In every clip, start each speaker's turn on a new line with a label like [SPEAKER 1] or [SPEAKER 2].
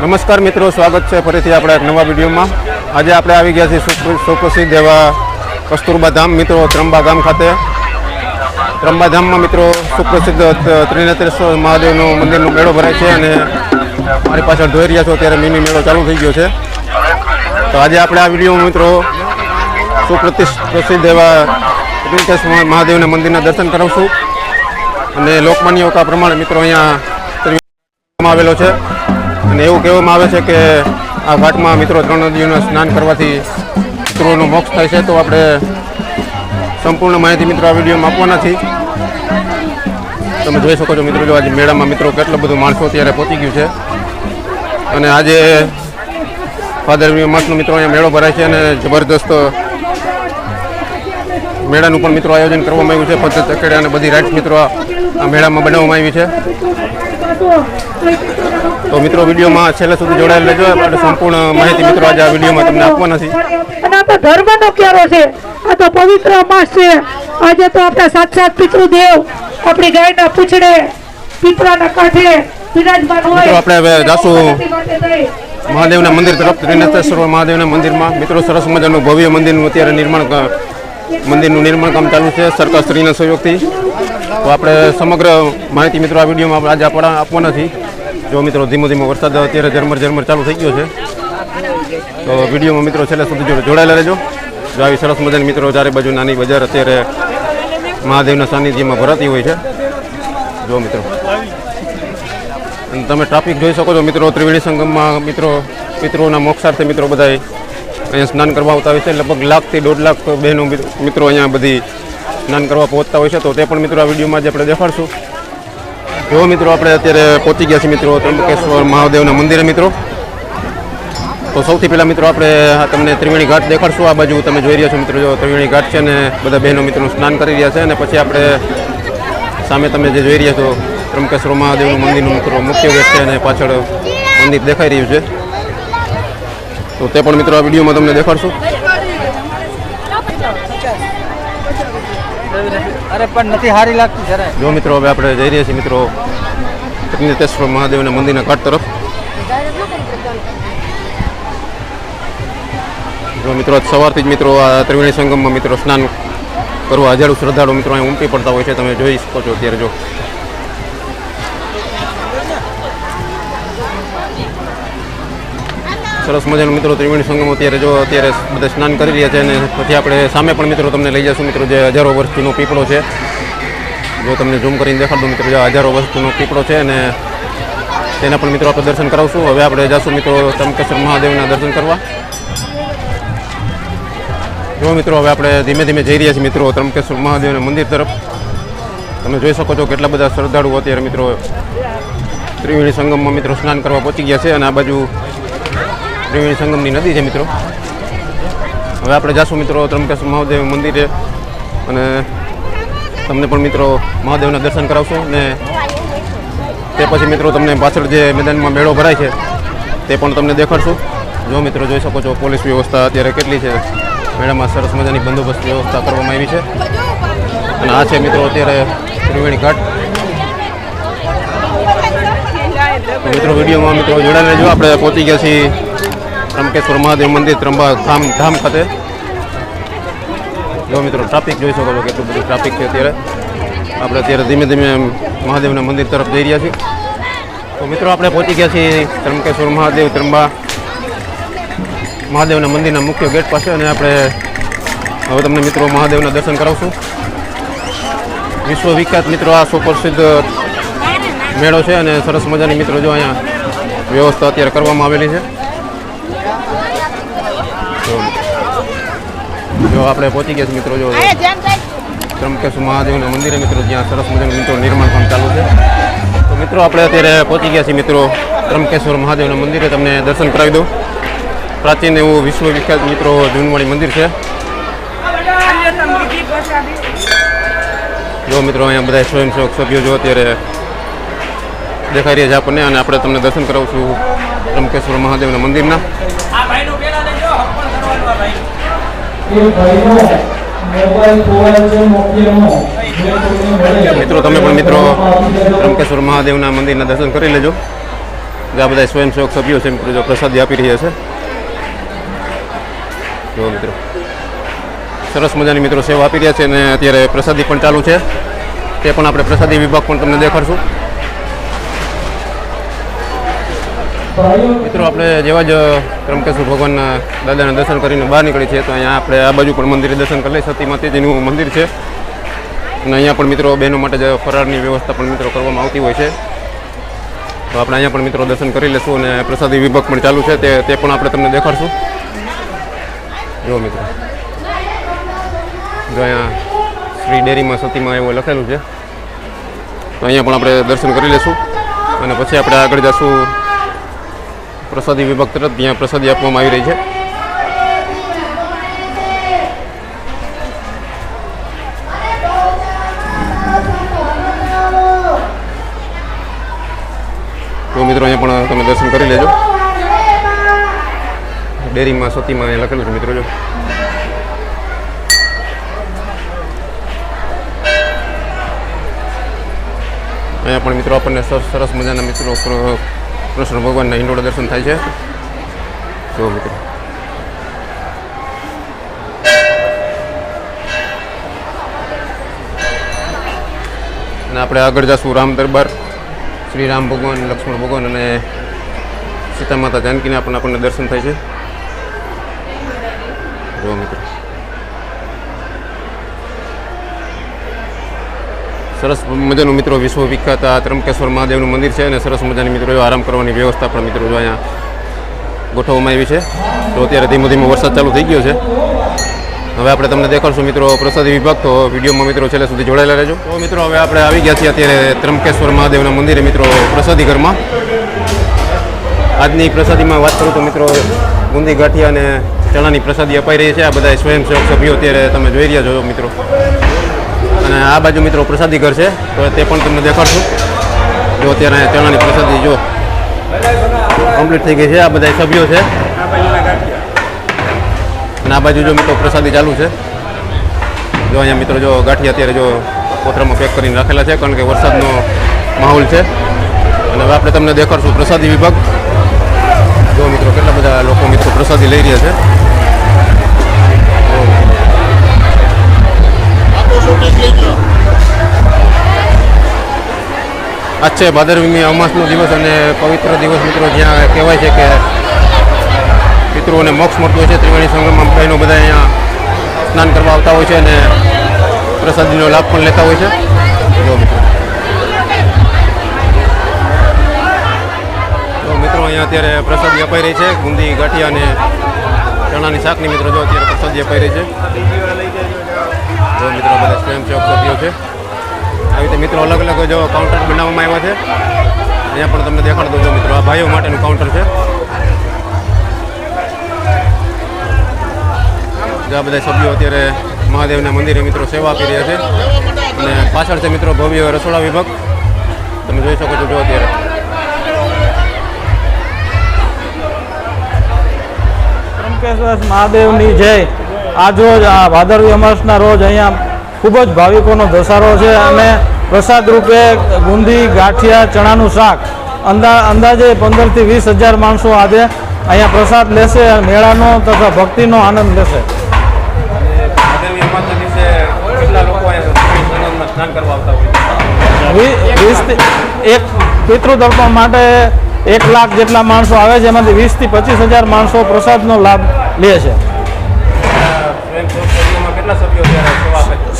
[SPEAKER 1] નમસ્કાર મિત્રો, સ્વાગત છે ફરીથી આપણે એક નવા વિડીયોમાં. આજે આપણે આવી ગયા છીએ સુપ્ર- સુપ્રસિદ્ધ એવા કસ્તુરબા ધામ, મિત્રો, ત્રંબા ગામ ખાતે. ત્રંબા ધામમાં મિત્રો સુપ્રસિદ્ધ ત્રિનેત્રેશ્વર મહાદેવનો મંદિરનો મેળો ભરાય છે અને મારી પાછળ જોઈ રહ્યા છો ત્યારે મિની મેળો ચાલુ થઈ ગયો છે. તો આજે આપણે આ વીડિયો મિત્રો સુપ્રતિષ્ઠિત એવા ત્રિનેત્રેશ્વર મહાદેવના મંદિરના દર્શન કરાવશું. અને લોકમાન્ય ઓકા પ્રમાણે મિત્રો અહીંયા આવેલો છે. અને એવું કહેવામાં આવે છે કે આ ઘાટમાં મિત્રો ત્રણ નદીઓના સ્નાન કરવાથી મિત્રોનું મોક્ષ થાય છે, તો આપણે સંપૂર્ણ માહિતી મિત્રો આ વિડીયોમાં આપવાના છીએ. તમે જોઈ શકો છો મિત્રો, જો આજે મેળામાં મિત્રો કેટલું બધું માણસો અત્યારે પહોંચી ગયું છે. અને આજે ફાધર માસનો મિત્રો અહીંયા મેળો ભરાય છે અને જબરદસ્ત મેળાનું પણ મિત્રો આયોજન કરવામાં આવ્યું છે. પદ્ધત ચકેડા અને બધી રાઇડ્સ મિત્રો આ મેળામાં બનાવવામાં આવી છે. તો મિત્રો વિડીયોમાં છેલ્લે સુધી જોડાયેલ રહેજો. આપણે સંપૂર્ણ માહિતી મિત્રો આજે આ વિડીયોમાં તમને આપવાના છે
[SPEAKER 2] અને આ તો ધર્મનો ક્યારો છે? આ તો પવિત્ર માસ છે. આજે તો આપણા સાક્ષાત પિતૃદેવ આપણી ગાયના પૂછડે પીપળાના કાંઠે બિરાજમાન હોય.
[SPEAKER 1] આપણે હવે જાશું. મહાદેવના મંદિર તરફ ત્રિનેત્રેશ્વર મહાદેવના મંદિરમાં. મિત્રો સરસ મજાનું ભવ્ય મંદિરનું અત્યારે નિર્માણ મંદિરનું નિર્માણ કામ ચાલુ છે. સરકાર શ્રીના સહયોગથી. તો આપણે સમગ્ર માહિતી મિત્રો આ વિડીયોમાં આજે આપણા આપવાના છીએ. જો મિત્રો ધીમો ધીમો વરસાદ અત્યારે ઝરમર ઝરમર ચાલુ થઈ ગયો છે. તો વિડીયોમાં મિત્રો છેલ્લે સુધી જોડે જોડાયેલા રહેજો. જો આવી સરસ મજાની મિત્રો ચારે બાજુ નાની બજાર અત્યારે મહાદેવના સાનિધ્યમાં ભરાતી હોય છે. જો મિત્રો. અને તમે ટ્રાફિક જોઈ શકો છો મિત્રો, ત્રિવેણી સંગમમાં મિત્રો મિત્રોના મોક્ષાર્થે મિત્રો બધા અહીંયા સ્નાન કરવા આવતા હોય છે. લગભગ લાખથી દોઢ લાખ બહેનો મિત્રો અહીંયા બધી સ્નાન કરવા પહોંચતા હોય છે, તો તે પણ મિત્રો આ વિડીયોમાં જ આપણે દેખાડશું. જો મિત્રો આપણે અત્યારે પહોંચી ગયા છીએ મિત્રો ત્રંબકેશ્વર મહાદેવના મંદિરે મિત્રો. તો સૌથી પહેલાં મિત્રો આપણે તમને ત્રિવેણી ઘાટ દેખાડશું. આ બાજુ તમે જોઈ રહ્યા છો મિત્રો, જો ત્રિવેણી ઘાટ છે ને બધા બહેનો મિત્રો સ્નાન કરી રહ્યા છે અને પછી આપણે સામે તમે જે જોઈ રહ્યા છો ત્રંબકેશ્વર મહાદેવનું મંદિરનું મિત્રો મુખ્ય ગેટ છે અને પાછળ મંદિર દેખાઈ રહ્યું છે. તો તે પણ મિત્રો આ વિડીયોમાં તમને દેખાડશું.
[SPEAKER 3] અરે, પણ નથી સારી લાગતી જરાય
[SPEAKER 1] જો મિત્રો, હવે આપણે જઈ રહ્યા છીએ મિત્રો ત્રિનેત્રેશ્વર મહાદેવના મંદિરના ઘાટ તરફ. જો મિત્રો સવારથી જ મિત્રો આ ત્રિવેણી સંગમમાં મિત્રો સ્નાન કરવા હજારો શ્રદ્ધાળુ મિત્રો અહીં ઉમટી પડતા હોય છે. તમે જોઈ શકો છો અત્યારે જો સરસ મજાનું મિત્રો ત્રિવેણી સંગમ અત્યારે જો અત્યારે બધા સ્નાન કરી રહ્યા છે અને પછી આપણે સામે પણ મિત્રો તમને લઈ જશું મિત્રો જે હજારો વર્ષ જૂનો પીપળો છે. જો તમને ઝૂમ કરીને દેખાડ દઉં મિત્રો જે હજારો વર્ષ જૂનો પીપળો છે અને તેના પણ મિત્રો આપણે દર્શન કરાવશું. હવે આપણે જશું મિત્રો ત્રંબકેશ્વર મહાદેવના દર્શન કરવા. જો મિત્રો હવે આપણે ધીમે ધીમે જઈ રહ્યા છીએ મિત્રો ત્રંબકેશ્વર મહાદેવના મંદિર તરફ. તમે જોઈ શકો છો કેટલા બધા શ્રદ્ધાળુઓ અત્યારે મિત્રો ત્રિવેણી સંગમમાં મિત્રો સ્નાન કરવા પહોંચી ગયા છે અને આ બાજુ ત્રિવેણી સંગમની નદી છે મિત્રો. હવે આપણે જાશું મિત્રો ત્રંબકેશ્વર મહાદેવ મંદિરે અને તમને પણ મિત્રો મહાદેવના દર્શન કરાવશું અને તે પછી મિત્રો તમને પાછળ જે મેદાનમાં મેળો ભરાય છે તે પણ તમને દેખાડશું. જો મિત્રો જોઈ શકો છો પોલીસ વ્યવસ્થા અત્યારે કેટલી છે. મેળામાં સરસ મજાની બંદોબસ્ત વ્યવસ્થા કરવામાં આવી છે. અને આ છે મિત્રો અત્યારે ત્રિવેણી ઘાટ. મિત્રો વિડીયોમાં મિત્રો જોડાઈને જો આપણે પહોંચી ગયા છીએ ત્રંબકેશ્વર મહાદેવ મંદિર ત્રંબા ધામ ધામ ખાતે. જો મિત્રો ટ્રાફિક જોઈ શકો છો કેટલું બધું ટ્રાફિક છે અત્યારે. આપણે અત્યારે ધીમે ધીમે મહાદેવના મંદિર તરફ જઈ રહ્યા છીએ. તો મિત્રો, આપણે પહોંચી ગયા છીએ ત્રંબકેશ્વર મહાદેવ ત્રંબા. મહાદેવના મંદિરના મુખ્ય ગેટ પાસે અને આપણે હવે તમને મિત્રો મહાદેવના દર્શન કરાવશું. વિશ્વ વિખ્યાત મિત્રો, આ સુપ્રસિદ્ધ મેળો છે અને સરસ મજાની મિત્રો જો અહીંયા વ્યવસ્થા અત્યારે કરવામાં આવેલી છે. જો આપણે પહોંચી ગયા છીએ મિત્રો જો ત્રંબકેશ્વર મહાદેવના મંદિરે મિત્રો જ્યાં સરસ મજાનું મિત્રો નિર્માણ કામ ચાલુ છે. તો મિત્રો આપણે અત્યારે પહોંચી ગયા છીએ મિત્રો ત્રંબકેશ્વર મહાદેવના મંદિરે. તમને દર્શન કરાવી દઉં. પ્રાચીન એવું વિશ્વ વિખ્યાત મિત્રો જૂનવાણી મંદિર છે. જો મિત્રો અહીંયા બધા સ્વયંસેવક સભ્યો જો અત્યારે દેખાઈ રહ્યા છે આપણને અને આપણે તમને દર્શન કરાવશું ત્રંબકેશ્વર મહાદેવના મંદિરના.
[SPEAKER 4] એ ભાઈનો મોબાઈલ ખોવાય છે મોકલીનો જે કોઈને મળે
[SPEAKER 1] મિત્રો તમે પણ મિત્રો રમકેશ્વર મહાદેવના મંદિરના દર્શન કરી લેજો. જે આ બધા સ્વયંસેવક સભ્યો છે મિત્રો જો પ્રસાદી આપી રહ્યા છે. જો મિત્રો સરસ મજાની મિત્રો સેવા આપી રહ્યા છે અને અત્યારે પ્રસાદી પણ ચાલુ છે. તે પણ આપણે પ્રસાદી વિભાગ પણ તમને દેખાડશું
[SPEAKER 4] ભાઈઓ
[SPEAKER 1] મિત્રો, આપણે જેવા જ ત્રંબકેશ્વર ભગવાનના દાદાના દર્શન કરીને બહાર નીકળી છે, તો અહીંયા આપણે આ બાજુ પણ મંદિરે દર્શન કરી લઈએ. સતી માતાજીનું મંદિર છે. અને અહીંયા પણ મિત્રો બહેનો માટે જે ફરાળની વ્યવસ્થા પણ મિત્રો કરવામાં આવતી હોય છે. તો આપણે અહીંયા પણ મિત્રો દર્શન કરી લઈશું અને પ્રસાદી વિભાગ પણ ચાલુ છે. તે તે પણ આપણે તમને દેખાડશું. જો મિત્રો. જો અહીંયા શ્રી ડેરીમાં સતીમાં એવું લખેલું છે. તો અહીંયા પણ આપણે દર્શન કરી લઈશું અને પછી આપણે આગળ જશું પ્રસાદી વિભાગ તરફ ત્યાં પ્રસાદી આપવામાં આવી રહી છે. તો મિત્રો અહીંયા પણ તમે દર્શન કરી લેજો. ડેરીમાં, સતીમાં અહીંયા લખેલું છે મિત્રો જો. અહીંયા પણ મિત્રો આપણને સરસ મજાના મિત્રો કૃષ્ણ ભગવાનના હિંડોળા દર્શન થાય છે. જો મિત્રો. અને આપણે આગળ જશું રામ દરબાર. શ્રી રામ ભગવાન, લક્ષ્મણ ભગવાન અને સીતા માતા જાનકીના પણ આપણને દર્શન થાય છે. જો મિત્રો. સરસ મજાનું મિત્રો વિશ્વ વિખ્યાત આ ત્રંબકેશ્વર મહાદેવનું મંદિર છે અને સરસ મજાની મિત્રો આરામ કરવાની વ્યવસ્થા પણ મિત્રો જો અહીંયા ગોઠવવામાં આવી છે. તો અત્યારે ધીમો ધીમો વરસાદ ચાલુ થઈ ગયો છે. હવે આપણે તમને દેખાડશું મિત્રો પ્રસાદી વિભાગ. તો વિડીયોમાં મિત્રો છેલ્લે સુધી જોડાયેલા રહેજો. તો મિત્રો હવે આપણે આવી ગયા છીએ અત્યારે ત્રંબકેશ્વર મહાદેવના મંદિરે મિત્રો પ્રસાદી ઘરમાં. આજની પ્રસાદીમાં વાત કરું તો મિત્રો બુંદી ગાંઠિયા અને ચણાની પ્રસાદી અપાઈ રહી છે. આ બધા સ્વયંસેવક સભ્યો અત્યારે તમે જોઈ રહ્યા છો મિત્રો. અને આ બાજુ મિત્રો પ્રસાદી ઘર છે, તો તે પણ તમને દેખાડશું. જો અત્યારે ચણાની પ્રસાદી જો કમ્પ્લીટ થઈ ગઈ છે, આ બધા સભ્યો છે. અને આ બાજુ જો મિત્રો પ્રસાદી ચાલુ છે. જો અહીંયા મિત્રો જો ગાંઠી અત્યારે જો કોથરામાં પેક કરીને રાખેલા છે, કારણ કે વરસાદનો માહોલ છે. અને હવે આપણે તમને દેખાડશું પ્રસાદી વિભાગ. જો મિત્રો કેટલા બધા લોકો મિત્રો પ્રસાદી લઈ રહ્યા છે. આજ છે ભાદરવીની અમાસનો દિવસ અને પવિત્ર દિવસ મિત્રો, જ્યાં કહેવાય છે કે પિતૃઓને મોક્ષ મળતું હોય છે. ત્રિવેણી સંગમમાં બહેનો બધા અહીંયા સ્નાન કરવા આવતા હોય છે અને પ્રસાદીનો લાભ પણ લેતા હોય છે. જો મિત્રો. તો મિત્રો, અહીંયા અત્યારે પ્રસાદી અપાઈ રહી છે. ગુંદી, ગાંઠિયા અને ચણાની શાકની મિત્રો, જો અત્યારે પ્રસાદી અપાઈ રહી છે. જો મિત્રો, બધા સ્વયંસેવક સભ્યો છે. આવી રીતે મિત્રો અલગ અલગ જો કાઉન્ટર બનાવવામાં આવ્યા છે. અહીંયા પણ તમને દેખાડ દઉં મિત્રો. આ ભાઈઓ માટેનું કાઉન્ટર છે. આ બધા સભ્યો અત્યારે મહાદેવના મંદિરે મિત્રો સેવા આપી રહ્યા છે. અને પાછળ છે મિત્રો ભવ્ય રસોડા વિભાગ. તમે જોઈ શકો છો જો અત્યારે.
[SPEAKER 5] મહાદેવની જય. આજરોજ આ ભાદરવી અમાસના રોજ અહીંયા ખૂબ જ ભાવિકોનો ધસારો છે. અને પ્રસાદ રૂપે ગુંદી, ગાંઠિયા, ચણાનું શાક, અંદા, અંદાજે પંદરથી વીસ હજાર માણસો આજે અહીંયા પ્રસાદ લેશે મેળાનો તથા ભક્તિનો આનંદ લેશે. એક પિતૃતર્પણ માટે એક લાખ જેટલા માણસો આવે છે, એમાંથી વીસથી પચીસ હજાર માણસો પ્રસાદનો લાભ લે છે.
[SPEAKER 1] કેટલા સભ્યો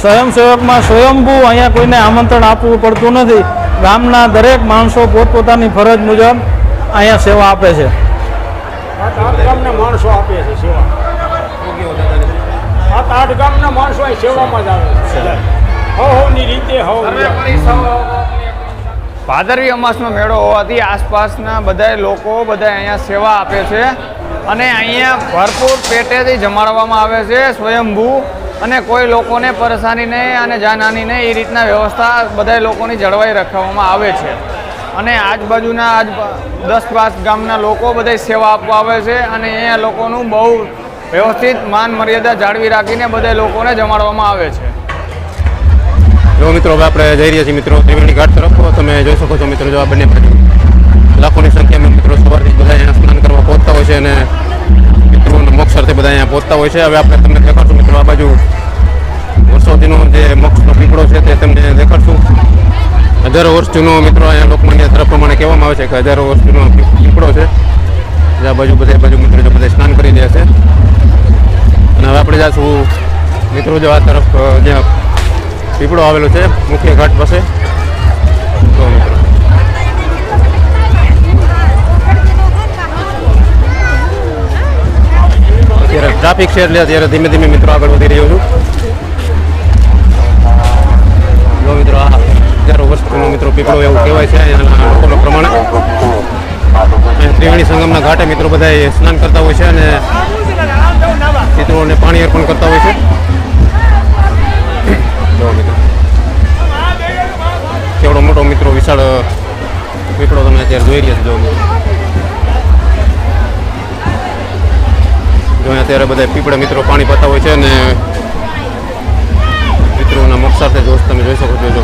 [SPEAKER 5] સ્વયંસેવકમાં સ્વયંભૂ અહીંયા કોઈને આમંત્રણ આપવું પડતું નથી. ગામના દરેક માણસો પોતપોતાની ફરજ મુજબ અહીંયા સેવા આપે છે.
[SPEAKER 6] માણસો આપે છે સેવા.
[SPEAKER 1] શું કહેવું દાદાને?
[SPEAKER 6] સાત આઠ ગામના માણસો અહીં સેવામાં જ આવે છે. હવ હવની રીતે હવ
[SPEAKER 7] ભાદરવી અમાસનો મેળો હોવાથી આસપાસના બધા લોકો બધા અહીંયા સેવા આપે છે. અને અહીંયા ભરપૂર પેટેથી જમાડવામાં આવે છે સ્વયંભૂ. અને કોઈ લોકોને પરેશાની નહીં અને જાનહાની નહીં, એ રીતના વ્યવસ્થા બધા લોકોની જળવાઈ રાખવામાં આવે છે. અને આજુબાજુના આજ દસ પાંચ ગામના લોકો બધા સેવા આપવા આવે છે અને અહીંયા લોકોનું બહુ વ્યવસ્થિત માન મર્યાદા જાળવી રાખીને બધા લોકોને જમાડવામાં આવે છે.
[SPEAKER 1] જો મિત્રો, હવે આપણે જઈ રહ્યા છીએ મિત્રો ત્રિવેણી ઘાટ તરફ. તમે જોઈ શકો છો મિત્રો, જો આ બંને બાજુ લાખોની સંખ્યામાં મિત્રો સવારથી બધા અહીંયા સ્નાન કરવા પહોંચતા હોય છે અને પિતૃઓના મોક્ષ અર્થે બધા અહીંયા પહોંચતા હોય છે. હવે આપણે તમને દેખાડશું મિત્રો આ બાજુ વર્ષોથીનો જે મોક્ષનો પીપળો છે તે તમને દેખાડશું. હજારો વર્ષ જૂનો મિત્રો અહીંયા લોકમાન્ય તરફ પ્રમાણે કહેવામાં આવે છે કે હજારો વર્ષ જૂનો પીપળો છે. આ બાજુ બધે બાજુ મિત્રો જો બધા સ્નાન કરી રહ્યા છે. અને હવે આપણે જાશું મિત્રો જો આ તરફ જ્યાં પીપળો આવેલો છે, મુખ્ય ઘાટ પાસે. તો મિત્રો. અત્યારે ટ્રાફિક છે એટલે અત્યારે ધીમે ધીમે મિત્રો આગળ વધી રહ્યો છું. જો મિત્રો આ હજારો વર્ષનો મિત્રો પીપળો એવું કહેવાય છે લોકોનો પ્રમાણે. ત્રિવેણી સંગમના ઘાટે મિત્રો બધા સ્નાન કરતા હોય છે અને મિત્રોને પાણી અર્પણ કરતા હોય છે. જો કેવડો મોટો મિત્રો વિશાળ પીપળો તમે અત્યારે જોઈ રહ્યા છો, જો મિત્રો. જો અત્યારે બધા પીપળા મિત્રો પાણી પતા હોય છે અને મિત્રોના મોક્ષાર્થે જોશ તમે જોઈ શકો છો જો.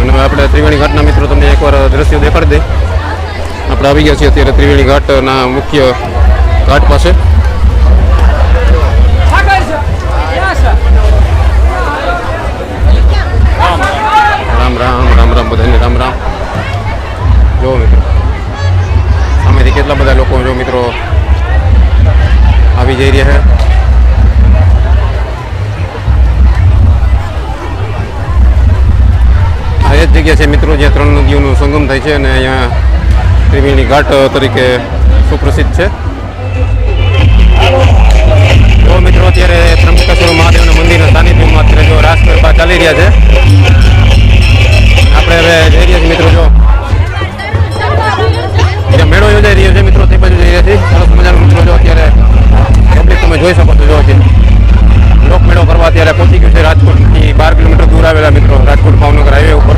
[SPEAKER 1] અને આપણે ત્રિવેણી ઘાટના મિત્રો તમને એકવાર દ્રશ્યો દેખાડી દે. આપણે આવી ગયા છીએ અત્યારે ત્રિવેણી ઘાટના મુખ્ય ઘાટ પાસે. જગ્યા છે મિત્રો, જ્યાં ત્રણ નદીઓનું સંગમ થાય છે અને અહીંયા ત્રિવેણી ઘાટ તરીકે સુપ્રસિદ્ધ છે. જો મિત્રો, અત્યારે ત્રંબકેશ્વર મહાદેવના મંદિરના સાનિધ્યમાં અત્યારે જો રાસ ગરબા ચાલી રહ્યા છે. આપણે હવે જઈ રહ્યા છીએ મિત્રો, જો. મેળો યોજાઈ રહ્યો છે મિત્રો, તે બાજુ જઈ રહ્યા છીએ. સરસ મજાનો મિત્રો, જો અત્યારે પબ્લિક તમે જોઈ શકો છો, જો છે લોકમેળો કરવા અત્યારે પહોંચી ગયું છે. રાજકોટથી બાર કિલોમીટર દૂર આવેલા મિત્રો. રાજકોટ ભાવનગર હાઈવે ઉપર.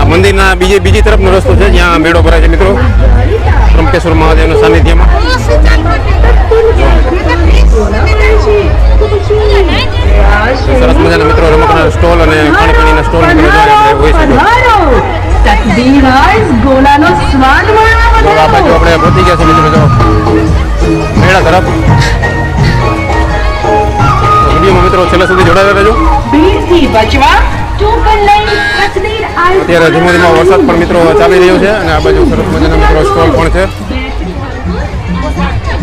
[SPEAKER 1] આ મંદિરના બીજી બીજી તરફનો રસ્તો છે. જ્યાં મેળો ભરાય છે મિત્રો. અત્યારે ધીમો ધીમો વરસાદ પણ મિત્રો ચાલી રહ્યો છે અને આ બાજુ સરસ મજાના મિત્રો સ્ટોલ પણ છે.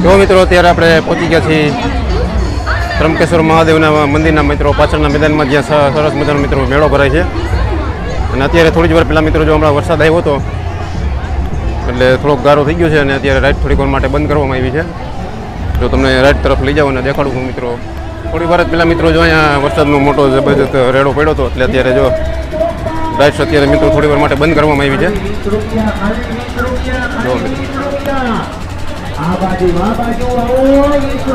[SPEAKER 1] જો મિત્રો અત્યારે આપણે પહોંચી ગયા છીએ ત્રંબકેશ્વર મહાદેવના મંદિરના મિત્રો પાછળના મેદાનમાં જ્યાં સરસ મજાનો મિત્રો મેળો ભરાય છે. અને અત્યારે થોડી જ વાર પહેલાં મિત્રો જો હમણાં વરસાદ આવ્યો હતો એટલે થોડોક ગારો થઈ ગયો છે અને અત્યારે રાઈટ થોડીક વાર માટે બંધ કરવામાં આવી છે. જો તમને રાઈટ તરફ લઈ જાઓ અને દેખાડું હું મિત્રો. થોડી વાર પહેલાં મિત્રો જો અહીંયા વરસાદનો મોટો જબરજસ્ત રેડો પડ્યો હતો, એટલે અત્યારે જો રાઈડ્સ અત્યારે મિત્રો થોડી વાર માટે બંધ કરવામાં આવી છે.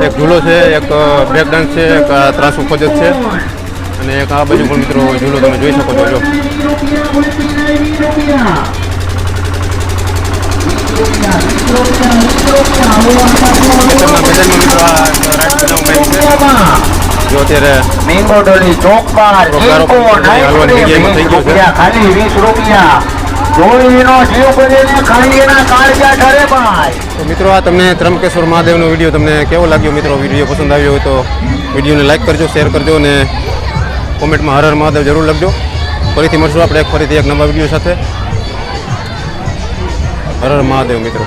[SPEAKER 1] એક ઝૂલો છે, એક બ્રેક ડાન્સ છે, એક ત્રાસુ ખોજત છે, અને એક આ બાજુ પણ મિત્રો ઝૂલો તમે જોઈ શકો છો, જો. ખેતરના મિત્રો આ રાઈડ બનાવવામાં આવી છે. જો અત્યારે
[SPEAKER 8] ચોકબારો ચીકો,
[SPEAKER 1] થઈ ગયું છે.
[SPEAKER 8] રૂપિયા, ખાલી 20 રૂપિયા. જોડીનો જીવ કરીને ખાલી કાળજા ઠરે ભાઈ.
[SPEAKER 1] તો મિત્રો આ તમને ત્રંબકેશ્વર મહાદેવનો વીડિયો તમને કેવો લાગ્યો? મિત્રો વીડિયો પસંદ આવ્યો હોય તો વિડીયોને લાઈક કરજો શેર કરજો અને કોમેન્ટમાં હર હર મહાદેવ જરૂર લખજો. ફરીથી મળશું આપણે ફરીથી એક નવા વીડિયો સાથે. હર હર મહાદેવ મિત્રો.